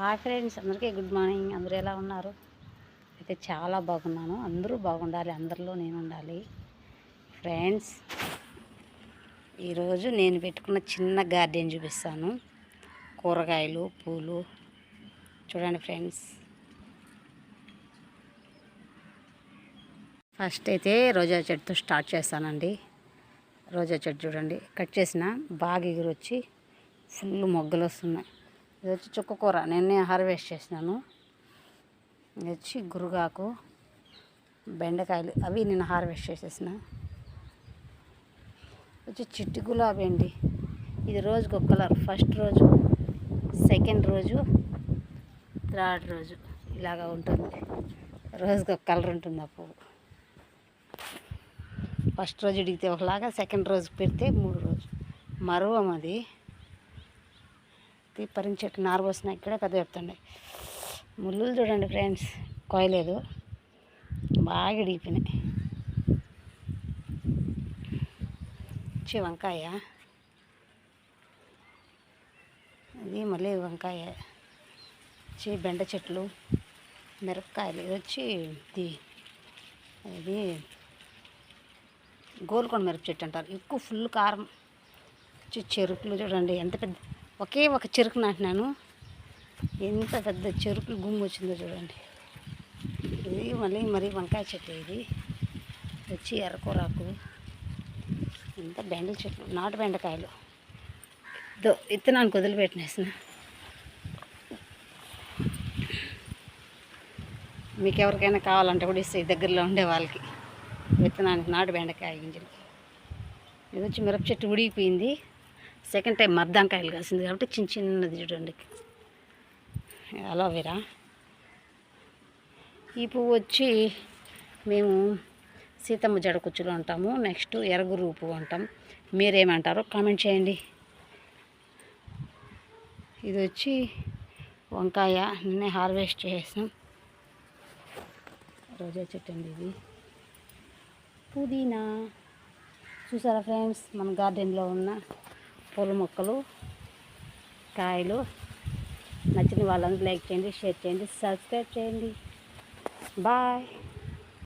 Hi friends అందరికీ good morning. అందరూ ఎలా ఉన్నారు? అయితే చాలా బాగున్నాను. అందరూ బాగుండాలి. అందరిలో నేను ఉండాలి. ఫ్రెండ్స్ ఈరోజు నేను పెట్టుకున్న చిన్న గార్డెన్ చూపిస్తాను. కూరగాయలు పూలు. చూడండి ఫ్రెండ్స్. ఫస్ట్ అయితే రోజా చెట్టుతో స్టార్ట్ చేస్తానండి. రోజా చెట్టు చూడండి. కట్ చేసిన బాగా ఎగురొచ్చి ఫుల్ మొగ్గలు వస్తున్నాయి. ఇది వచ్చి చుక్క కూర. నిన్నే హార్వెస్ట్ చేసినాను. ఇది వచ్చి గురుగాకు బెండకాయలు. అవి నేను హార్వెస్ట్ చేసేసిన. వచ్చి చిట్టి గులాబీ అండి. ఇది రోజుకు ఒక కలర్. ఫస్ట్ రోజు సెకండ్ రోజు థర్డ్ రోజు ఇలాగా ఉంటుంది. రోజుకి ఒక కలర్ ఉంటుంది ఆ పువ్వు. ఫస్ట్ రోజు ఇడిగితే ఒకలాగా సెకండ్ రోజు పెడితే మూడు రోజు. మరువం అది. తిప్పరిని చెట్టు నారు పోసినా ఇక్కడే పెద్ద చెప్తుండే. ముళ్ళు చూడండి ఫ్రెండ్స్ కోయలేదు. బాగా ఇడిగిపోయినాయి. వచ్చి వంకాయ. ఇది మళ్ళీ వంకాయ. వచ్చి బెండ చెట్లు మిరపకాయలు ఇది వచ్చి ఇది ఇది గోల్కొండ మిరప చెట్టు అంటారు. ఎక్కువ ఫుల్ కారం. చెరుకులు చూడండి ఎంత పెద్ద ఒకే ఒక చెరుకు నాటినాను ఎంత పెద్ద చెరుకు గుమ్ము వచ్చిందో చూడండి. ఇది మళ్ళీ మరి వంకాయ చెట్టు ఇది. వచ్చి ఎర్రకూరాకు. ఎంత బెండల చెట్లు నాటు బెండకాయలు. దో ఇత్తనానికి వదిలిపెట్టినేసిన. మీకు ఎవరికైనా కావాలంటే కూడా ఇస్తే దగ్గరలో ఉండే వాళ్ళకి. విత్తనానికి నాటు బెండకాయ గింజలు ఇది వచ్చి మిరప చెట్టు ఉడిగిపోయింది సెకండ్ టైం మర్దాంకాయలు కాసింది కాబట్టి చిన్న చిన్నది చూడండి. అలోవెరా ఈ పువ్వు వచ్చి మేము సీతమ్మ జడకుచ్చులు అంటాము నెక్స్ట్ ఎరగురు పువ్వు అంటాం. మీరేమంటారో కామెంట్ చేయండి. ఇది వచ్చి వంకాయ. నిన్నే హార్వెస్ట్ చేసాం. రోజా చెట్టు అండి ఇది. పుదీనా. చూసారా ఫ్రెండ్స్ మన గార్డెన్లో ఉన్న పూల మొక్కలు కాయలు నచ్చిన వాళ్ళందరూ లైక్ చేయండి షేర్ చేయండి సబ్స్క్రైబ్ చేయండి. బాయ్.